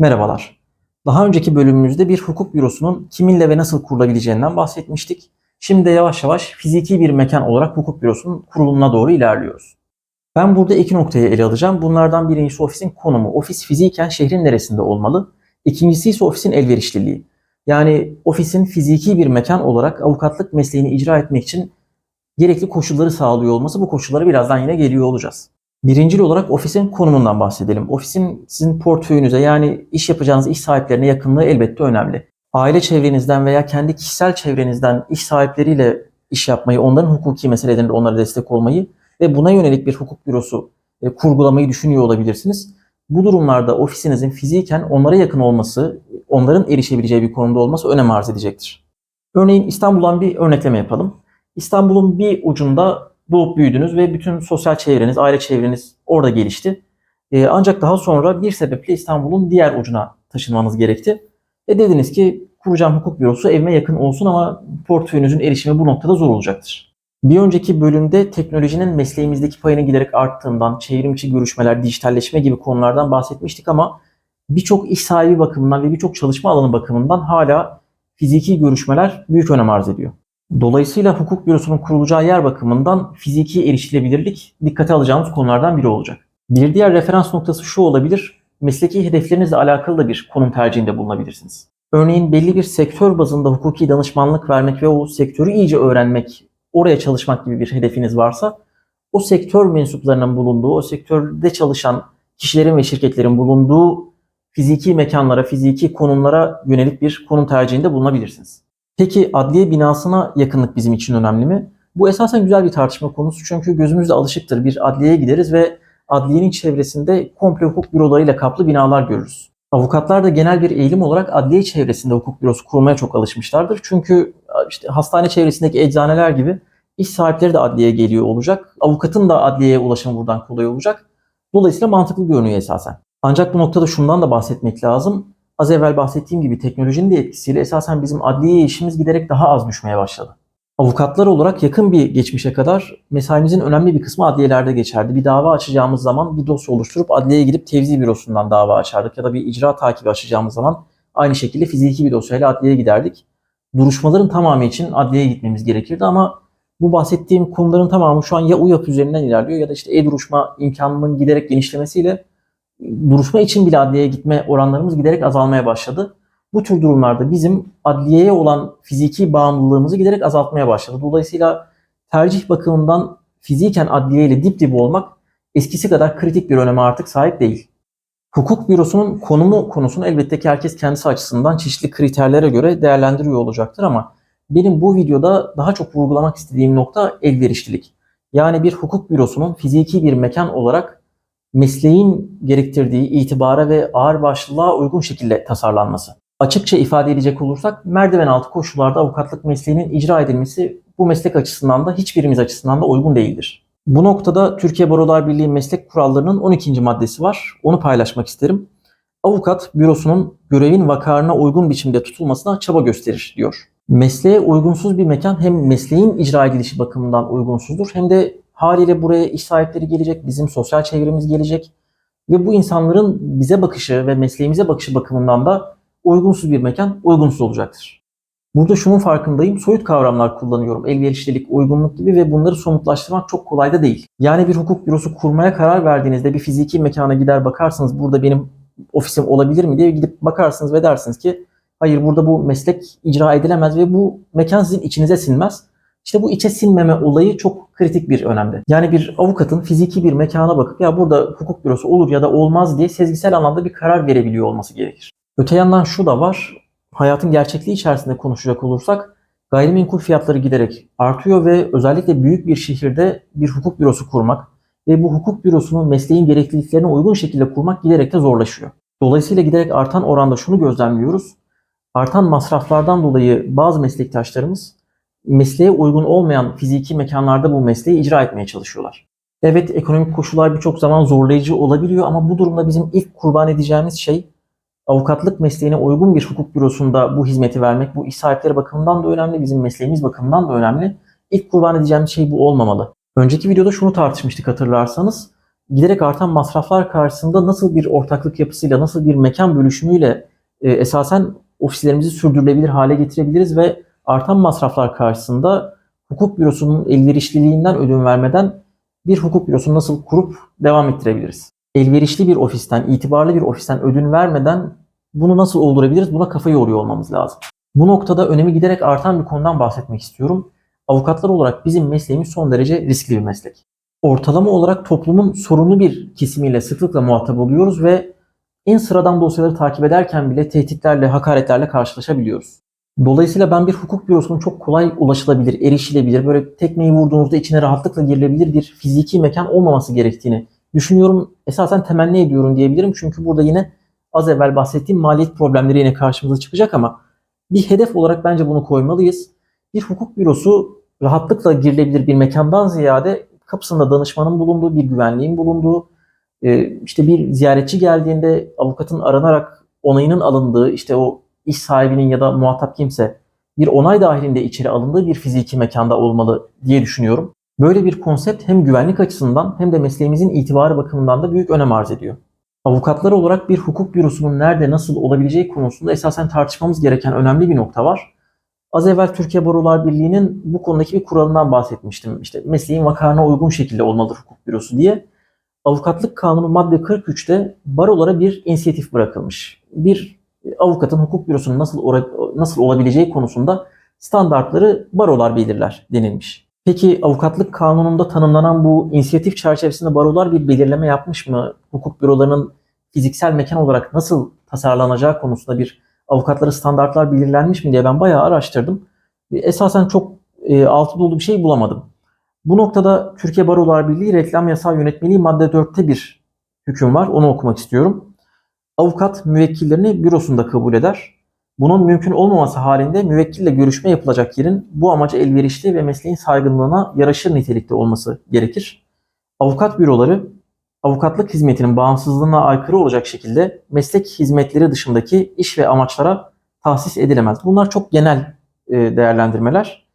Merhabalar. Daha önceki bölümümüzde bir hukuk bürosunun kiminle ve nasıl kurulabileceğinden bahsetmiştik. Şimdi de yavaş yavaş fiziki bir mekan olarak hukuk bürosunun kurulumuna doğru ilerliyoruz. Ben burada iki noktayı ele alacağım. Bunlardan birincisi ofisin konumu. Ofis fiziken şehrin neresinde olmalı? İkincisi ise ofisin elverişliliği. Yani ofisin fiziki bir mekan olarak avukatlık mesleğini icra etmek için gerekli koşulları sağlıyor olması. Bu koşullara birazdan yine geliyor olacağız. Birincil olarak ofisin konumundan bahsedelim. Ofisin sizin portföyünüze yani iş yapacağınız iş sahiplerine yakınlığı elbette önemli. Aile çevrenizden veya kendi kişisel çevrenizden iş sahipleriyle iş yapmayı, onların hukuki meselelerinde onlara destek olmayı ve buna yönelik bir hukuk bürosu e, kurgulamayı düşünüyor olabilirsiniz. Bu durumlarda ofisinizin fiziken onlara yakın olması, onların erişebileceği bir konumda olması önem arz edecektir. Örneğin İstanbul'dan bir örnekleme yapalım. İstanbul'un bir ucunda doğup büyüdünüz ve bütün sosyal çevreniz, aile çevreniz orada gelişti. Ee, ancak daha sonra bir sebeple İstanbul'un diğer ucuna taşınmanız gerekti. E dediniz ki kuracağım hukuk bürosu evime yakın olsun ama portföyünüzün erişimi bu noktada zor olacaktır. Bir önceki bölümde teknolojinin mesleğimizdeki payının giderek arttığından, çevrimçi görüşmeler, dijitalleşme gibi konulardan bahsetmiştik ama birçok iş sahibi bakımından ve birçok çalışma alanı bakımından hala fiziki görüşmeler büyük önem arz ediyor. Dolayısıyla hukuk bürosunun kurulacağı yer bakımından fiziki erişilebilirlik dikkate alacağımız konulardan biri olacak. Bir diğer referans noktası şu olabilir, mesleki hedeflerinizle alakalı da bir konum tercihinde bulunabilirsiniz. Örneğin belli bir sektör bazında hukuki danışmanlık vermek ve o sektörü iyice öğrenmek, oraya çalışmak gibi bir hedefiniz varsa, o sektör mensuplarının bulunduğu, o sektörde çalışan kişilerin ve şirketlerin bulunduğu fiziki mekanlara, fiziki konumlara yönelik bir konum tercihinde bulunabilirsiniz. Peki adliye binasına yakınlık bizim için önemli mi? Bu esasen güzel bir tartışma konusu çünkü gözümüzde alışıktır. Bir adliyeye gideriz ve adliyenin çevresinde komple hukuk bürolarıyla kaplı binalar görürüz. Avukatlar da genel bir eğilim olarak adliye çevresinde hukuk bürosu kurmaya çok alışmışlardır. Çünkü işte hastane çevresindeki eczaneler gibi iş sahipleri de adliyeye geliyor olacak. Avukatın da adliyeye ulaşımı buradan kolay olacak. Dolayısıyla mantıklı görünüyor esasen. Ancak bu noktada şundan da bahsetmek lazım. Az evvel bahsettiğim gibi teknolojinin de etkisiyle esasen bizim adliye işimiz giderek daha az düşmeye başladı. Avukatlar olarak yakın bir geçmişe kadar mesaimizin önemli bir kısmı adliyelerde geçerdi. Bir dava açacağımız zaman bir dosya oluşturup adliyeye gidip tevzi bürosundan dava açardık ya da bir icra takibi açacağımız zaman aynı şekilde fiziki bir dosyayla adliyeye giderdik. Duruşmaların tamamı için adliyeye gitmemiz gerekirdi ama bu bahsettiğim konuların tamamı şu an ya UYAP üzerinden ilerliyor ya da işte e-duruşma imkanının giderek genişlemesiyle duruşma için bile adliyeye gitme oranlarımız giderek azalmaya başladı. Bu tür durumlarda bizim adliyeye olan fiziki bağımlılığımızı giderek azaltmaya başladı. Dolayısıyla tercih bakımından fiziken adliye ile dip dibe olmak eskisi kadar kritik bir öneme artık sahip değil. Hukuk bürosunun konumu konusunu elbette ki herkes kendisi açısından çeşitli kriterlere göre değerlendiriyor olacaktır ama benim bu videoda daha çok vurgulamak istediğim nokta elverişlilik. Yani bir hukuk bürosunun fiziki bir mekan olarak mesleğin gerektirdiği itibara ve ağır başlılığa uygun şekilde tasarlanması. Açıkça ifade edecek olursak merdiven altı koşullarda avukatlık mesleğinin icra edilmesi bu meslek açısından da hiçbirimiz açısından da uygun değildir. Bu noktada Türkiye Barolar Birliği meslek kurallarının 12. maddesi var. Onu paylaşmak isterim. Avukat bürosunun görevin vakarına uygun biçimde tutulmasına çaba gösterir diyor. Mesleğe uygunsuz bir mekan hem mesleğin icra edilişi bakımından uygunsuzdur hem de haliyle buraya iş sahipleri gelecek, bizim sosyal çevremiz gelecek ve bu insanların bize bakışı ve mesleğimize bakışı bakımından da uygunsuz bir mekan uygunsuz olacaktır. Burada şunun farkındayım. Soyut kavramlar kullanıyorum. Elverişlilik, uygunluk gibi ve bunları somutlaştırmak çok kolay da değil. Yani bir hukuk bürosu kurmaya karar verdiğinizde bir fiziki mekana gider bakarsınız burada benim ofisim olabilir mi diye gidip bakarsınız ve dersiniz ki hayır burada bu meslek icra edilemez ve bu mekan sizin içinize sinmez. İşte bu içe sinmeme olayı çok kritik bir önemde. Yani bir avukatın fiziki bir mekana bakıp ya burada hukuk bürosu olur ya da olmaz diye sezgisel anlamda bir karar verebiliyor olması gerekir. Öte yandan şu da var. Hayatın gerçekliği içerisinde konuşacak olursak gayrimenkul fiyatları giderek artıyor ve özellikle büyük bir şehirde bir hukuk bürosu kurmak ve bu hukuk bürosunun mesleğin gerekliliklerine uygun şekilde kurmak giderek de zorlaşıyor. Dolayısıyla giderek artan oranda şunu gözlemliyoruz. Artan masraflardan dolayı bazı meslektaşlarımız mesleğe uygun olmayan fiziki mekanlarda bu mesleği icra etmeye çalışıyorlar. Evet ekonomik koşullar birçok zaman zorlayıcı olabiliyor ama bu durumda bizim ilk kurban edeceğimiz şey avukatlık mesleğine uygun bir hukuk bürosunda bu hizmeti vermek, bu iş sahipleri bakımından da önemli, bizim mesleğimiz bakımından da önemli. İlk kurban edeceğimiz şey bu olmamalı. Önceki videoda şunu tartışmıştık hatırlarsanız. giderek artan masraflar karşısında nasıl bir ortaklık yapısıyla, nasıl bir mekan bölüşümüyle e, esasen ofislerimizi sürdürülebilir hale getirebiliriz ve artan masraflar karşısında hukuk bürosunun elverişliliğinden ödün vermeden bir hukuk bürosunu nasıl kurup devam ettirebiliriz? Elverişli bir ofisten, itibarlı bir ofisten ödün vermeden bunu nasıl oldurabiliriz? Buna kafa yoruyor olmamız lazım. Bu noktada önemi giderek artan bir konudan bahsetmek istiyorum. Avukatlar olarak bizim mesleğimiz son derece riskli bir meslek. Ortalama olarak toplumun sorunlu bir kesimiyle sıklıkla muhatap oluyoruz ve en sıradan dosyaları takip ederken bile tehditlerle, hakaretlerle karşılaşabiliyoruz. Dolayısıyla ben bir hukuk bürosunun çok kolay ulaşılabilir, erişilebilir, böyle tekmeyi vurduğunuzda içine rahatlıkla girilebilir bir fiziki mekan olmaması gerektiğini düşünüyorum. Esasen temenni ediyorum diyebilirim. Çünkü burada yine az evvel bahsettiğim maliyet problemleri yine karşımıza çıkacak ama bir hedef olarak bence bunu koymalıyız. Bir hukuk bürosu rahatlıkla girilebilir bir mekandan ziyade kapısında danışmanın bulunduğu, bir güvenliğin bulunduğu, e, işte bir ziyaretçi geldiğinde avukatın aranarak onayının alındığı, işte o iş sahibinin ya da muhatap kimse bir onay dahilinde içeri alındığı bir fiziki mekanda olmalı diye düşünüyorum. Böyle bir konsept hem güvenlik açısından hem de mesleğimizin itibarı bakımından da büyük önem arz ediyor. Avukatlar olarak bir hukuk bürosunun nerede nasıl olabileceği konusunda esasen tartışmamız gereken önemli bir nokta var. Az evvel Türkiye Barolar Birliği'nin bu konudaki bir kuralından bahsetmiştim. İşte mesleğin vakarına uygun şekilde olmalıdır hukuk bürosu diye. Avukatlık Kanunu madde 43'te barolara bir inisiyatif bırakılmış. Bir avukatın hukuk bürosunun nasıl nasıl olabileceği konusunda standartları barolar belirler denilmiş. Peki avukatlık kanununda tanımlanan bu inisiyatif çerçevesinde barolar bir belirleme yapmış mı? Hukuk bürolarının fiziksel mekan olarak nasıl tasarlanacağı konusunda bir avukatlara standartlar belirlenmiş mi diye ben bayağı araştırdım. Esasen çok e, altı dolu bir şey bulamadım. Bu noktada Türkiye Barolar Birliği Reklam Yasal Yönetmeliği madde 4'te bir hüküm var. Onu okumak istiyorum. Avukat müvekkillerini bürosunda kabul eder. Bunun mümkün olmaması halinde müvekkille görüşme yapılacak yerin bu amaca elverişli ve mesleğin saygınlığına yaraşır nitelikte olması gerekir. Avukat büroları avukatlık hizmetinin bağımsızlığına aykırı olacak şekilde meslek hizmetleri dışındaki iş ve amaçlara tahsis edilemez. Bunlar çok genel e, değerlendirmeler.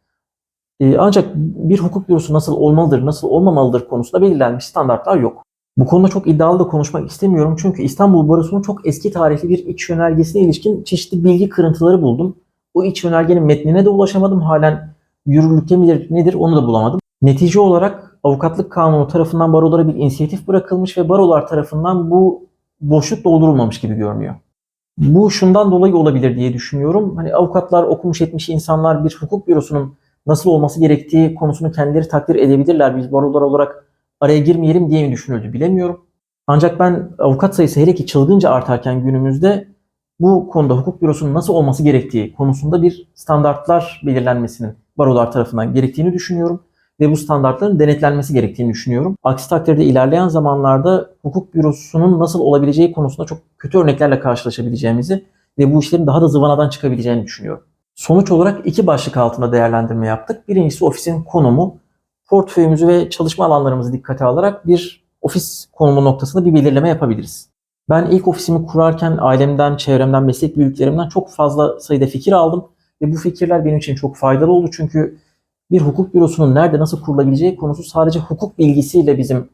E, ancak bir hukuk bürosu nasıl olmalıdır, nasıl olmamalıdır konusunda belirlenmiş standartlar yok. Bu konuda çok iddialı da konuşmak istemiyorum çünkü İstanbul Barosu'nun çok eski tarihli bir iç yönergesine ilişkin çeşitli bilgi kırıntıları buldum. O iç yönergenin metnine de ulaşamadım. Halen yürürlükte midir nedir onu da bulamadım. Netice olarak avukatlık kanunu tarafından barolara bir inisiyatif bırakılmış ve barolar tarafından bu boşluk doldurulmamış gibi görünüyor. Bu şundan dolayı olabilir diye düşünüyorum. Hani avukatlar okumuş etmiş insanlar bir hukuk bürosunun nasıl olması gerektiği konusunu kendileri takdir edebilirler. Biz barolar olarak araya girmeyelim diye mi düşünüldü bilemiyorum. Ancak ben avukat sayısı hele ki çılgınca artarken günümüzde bu konuda hukuk bürosunun nasıl olması gerektiği konusunda bir standartlar belirlenmesinin barolar tarafından gerektiğini düşünüyorum ve bu standartların denetlenmesi gerektiğini düşünüyorum. Aksi takdirde ilerleyen zamanlarda hukuk bürosunun nasıl olabileceği konusunda çok kötü örneklerle karşılaşabileceğimizi ve bu işlerin daha da zıvanadan çıkabileceğini düşünüyorum. Sonuç olarak iki başlık altında değerlendirme yaptık. Birincisi ofisin konumu, portföyümüzü ve çalışma alanlarımızı dikkate alarak bir ofis konumu noktasında bir belirleme yapabiliriz. Ben ilk ofisimi kurarken ailemden, çevremden, meslek büyüklerimden çok fazla sayıda fikir aldım ve bu fikirler benim için çok faydalı oldu çünkü bir hukuk bürosunun nerede nasıl kurulabileceği konusu sadece hukuk bilgisiyle bizim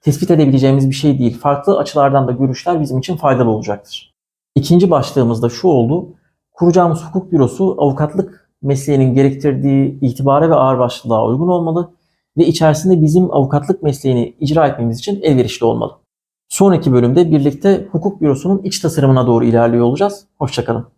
tespit edebileceğimiz bir şey değil. Farklı açılardan da görüşler bizim için faydalı olacaktır. İkinci başlığımız da şu oldu. Kuracağımız hukuk bürosu avukatlık mesleğinin gerektirdiği itibara ve ağırbaşlılığa uygun olmalı ve içerisinde bizim avukatlık mesleğini icra etmemiz için elverişli olmalı. Sonraki bölümde birlikte hukuk bürosunun iç tasarımına doğru ilerliyor olacağız. Hoşçakalın.